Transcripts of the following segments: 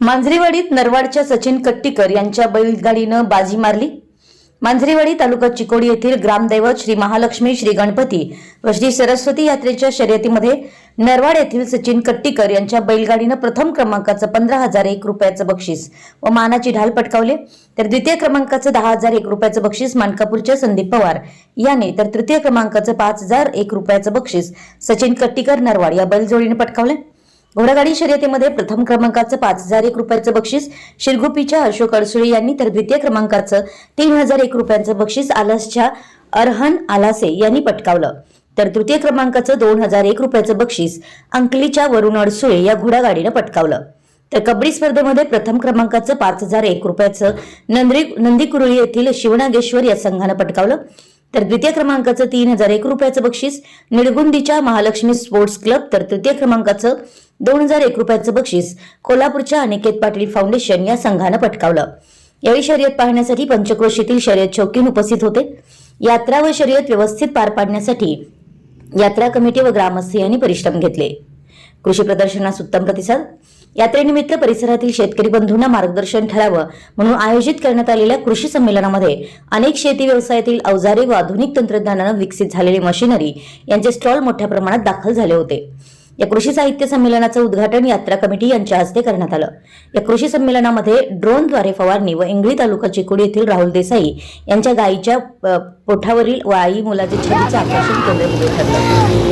मांजरेवाडीत नरवाडच्या सचिन कट्टीकर यांच्या बैलगाडीनं बाजी मारली. मांजरेवाडी तालुका चिकोडी येथील ग्रामदैवत श्री महालक्ष्मी श्री गणपती व श्री सरस्वती यात्रेच्या शर्यतीमध्ये नरवाड येथील सचिन कट्टीकर यांच्या बैलगाडीनं प्रथम क्रमांकाचं पंधरा हजार एक रुपयाचं बक्षीस व मानाची ढाल पटकावले. तर द्वितीय क्रमांकाचं दहा हजार एक रुपयाचं बक्षीस मानकापूरच्या संदीप पवार याने तर तृतीय क्रमांकाचं पाच हजार एक रुपयाचं बक्षीस सचिन कट्टीकर नरवाड या बैलजोडीने पटकावले. घोडागाडी शर्यतीमध्ये प्रथम क्रमांकाचं पाच हजार एक रुपयाचं बक्षीस शिरगुपीच्या अशोक अडसुळे यांनी तर द्वितीय क्रमांकाचं तीन हजार एक रुपयांचं बक्षीस आलासच्या अरहन आलासे यांनी पटकावलं. तर तृतीय क्रमांकाचं दोन हजार एक रुपयाचं बक्षीस अंकलीच्या वरुण अडसुळे या घोडागाडीनं पटकावलं. तर कबड्डी स्पर्धेमध्ये प्रथम क्रमांकाचं पाच हजार एक रुपयाचं नंद्री नंदीकुरळी येथील शिवनागेश्वर या संघानं पटकावलं. तर द्वितीय क्रमांकाचं तीन हजार एक रुपयाचं बक्षीस निळगुंदीच्या महालक्ष्मी स्पोर्ट्स क्लब तर तृतीय क्रमांकाचं दोन हजार एक रुपयाचं बक्षीस कोल्हापूरच्या अनिकेत पाटील फाउंडेशन या संघानं पटकावलं. यावेळी शर्यत पाहण्यासाठी पंचक्रोशीतील शर्यत चौकीन उपस्थित होते. यात्रा व शर्यत व्यवस्थित पार पाडण्यासाठी यात्रा कमिटी व ग्रामस्थ यांनी परिश्रम घेतले. कृषी प्रदर्शनास उत्तम प्रतिसाद यात्रेनिमित्त परिसरातील शेतकरी बंधूंना मार्गदर्शन ठरावं म्हणून आयोजित करण्यात आलेल्या कृषी संमेलनामध्ये अनेक शेती व्यवसायातील अवजारे व आधुनिक तंत्रज्ञानानं विकसित झालेली मशिनरी यांचे स्टॉल मोठ्या प्रमाणात दाखल झाले होते. या कृषी साहित्य संमेलनाचं उद्घाटन यात्रा कमिटी यांच्या हस्ते करण्यात आलं. या कृषी संमेलनामध्ये ड्रोनद्वारे फवारणी व इंगळी तालुका चिकोडी येथील राहुल देसाई यांच्या गायीच्या पोठावरील पोठावरील वाई मुलाचे छबीचं आकर्षण केंद्र ठरलं.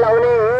लावले.